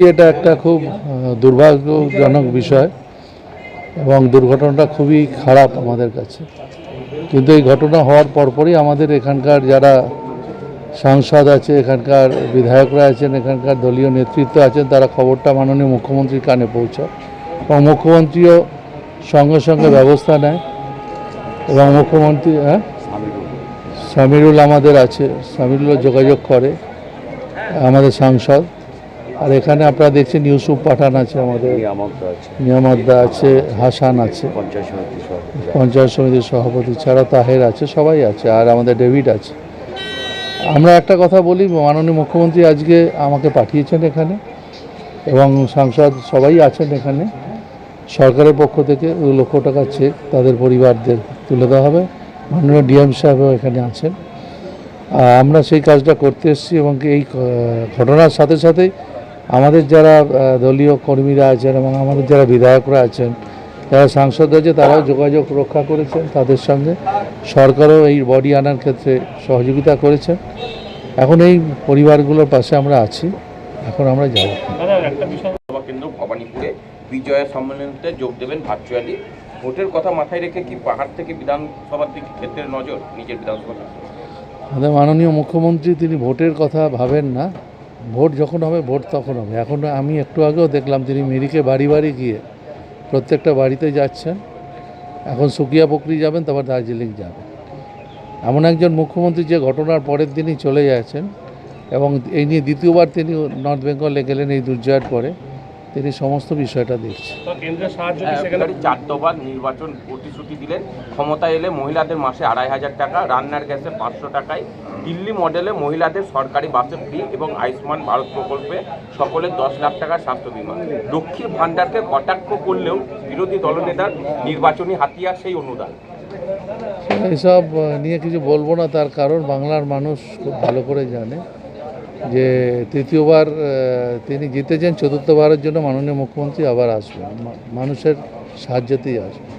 এটা একটা খুব দুর্ভাগ্যজনক বিষয় এবং দুর্ঘটনাটা খুবই খারাপ আমাদের কাছে। কিন্তু এই ঘটনা হওয়ার পরপরই আমাদের এখানকার যারা সাংসদ আছে, এখানকার বিধায়করা আছেন, এখানকার দলীয় নেতৃত্ব আছেন, তারা খবরটা মাননীয় মুখ্যমন্ত্রীর কানে পৌঁছায় এবং মুখ্যমন্ত্রীও সঙ্গে সঙ্গে ব্যবস্থা নেয় এবং মুখ্যমন্ত্রী হ্যাঁ? সামিরুল আমাদের আছে, সামিরুলও যোগাযোগ করে আমাদের সাংসদ। আর এখানে আপনারা দেখছেন ইউসুফ পাঠান আছে আমাদের। নিয়ামক আছে। হাসান আছে। পঞ্চায়েত সমিতির সভাপতি ছাড়া তাহের আছে সবাই আছে আর আমাদের ডেভিড আছে। আমরা একটা কথা বলি মাননীয় মুখ্যমন্ত্রী আজকে আমাকে পাঠিয়েছেন এখানে এবং সাংসদ সবাই আছেন এখানে। সরকারের পক্ষ থেকে দু লক্ষ টাকা চেক তাদের পরিবারদের তুলে দেওয়া হবে। মাননীয় ডিএম সাহেবও এখানে আছেন। আমরা সেই কাজটা করতে এসেছি এবং এই ঘটনার সাথে সাথেই আমাদের যারা দলীয় কর্মীরা আছেন এবং আমাদের যারা বিধায়করা আছেন যারা সাংসদ আছে তারাও যোগাযোগ রক্ষা করেছেন তাদের সঙ্গে। সরকারও এই বডি আনার ক্ষেত্রে সহযোগিতা করেছেন। এখন এই পরিবারগুলোর পাশে আমরা আছি। এখন আমরা যাব সভা কেন্দ্র ভবানীপুরে বিজয়া সম্মেলনীতে যোগ দেবেন ভার্চুয়ালি। ভোটের কথা মাথায় রেখে কি পাহাড় থেকে বিধানসভার দিকে ক্ষেত্রে নজর নিজের বিধানসভা? আমাদের মাননীয় মুখ্যমন্ত্রী তিনি ভোটের কথা ভাবেন না। ভোট যখন হবে, ভোট তখন হবে। এখন আমি একটু আগেও দেখলাম তিনি মিরিকে বাড়ি বাড়ি গিয়ে প্রত্যেকটা বাড়িতে যাচ্ছেন। এখন সুকিয়া পুকুরি যাবেন, তারপর দার্জিলিং যাবেন। এমন একজন মুখ্যমন্ত্রী যে ঘটনার পরের দিনই চলে যাচ্ছেন এবং এই নিয়ে দ্বিতীয়বার তিনি নর্থ বেঙ্গলে গেলেন এই দুর্জয়ের পরে। তিনি সমস্ত বিষয়টা দেখছেন। ফেব্রুয়ারি চার দফা নির্বাচন প্রতিশ্রুতি দিলেন। ক্ষমতা এলে মহিলাদের মাসে আড়াই হাজার টাকা রান্নার গ্যাসে পাঁচশো টাকায়। দিল্লি মডেলে মহিলাদের সরকারি বাসে ফ্রি এবং আয়ুষ্মান ভারত প্রকল্পে সকলের দশ লাখ টাকা স্বাস্থ্য বিমা। লক্ষ্মীর ভাণ্ডারকে কটাক্ষ করলেও বিরোধী দলনেতার নির্বাচনী হাতিয়ার সেই অনুদান। এসব নিয়ে কিছু বলব না তার কারণ বাংলার মানুষ খুব ভালো করে জানে। যে তৃতীয়বার তিনি জিতেছেন চতুর্থবারের জন্য মাননীয় মুখ্যমন্ত্রী আবার আসবেন। মানুষের সাহায্যতেই আসবেন।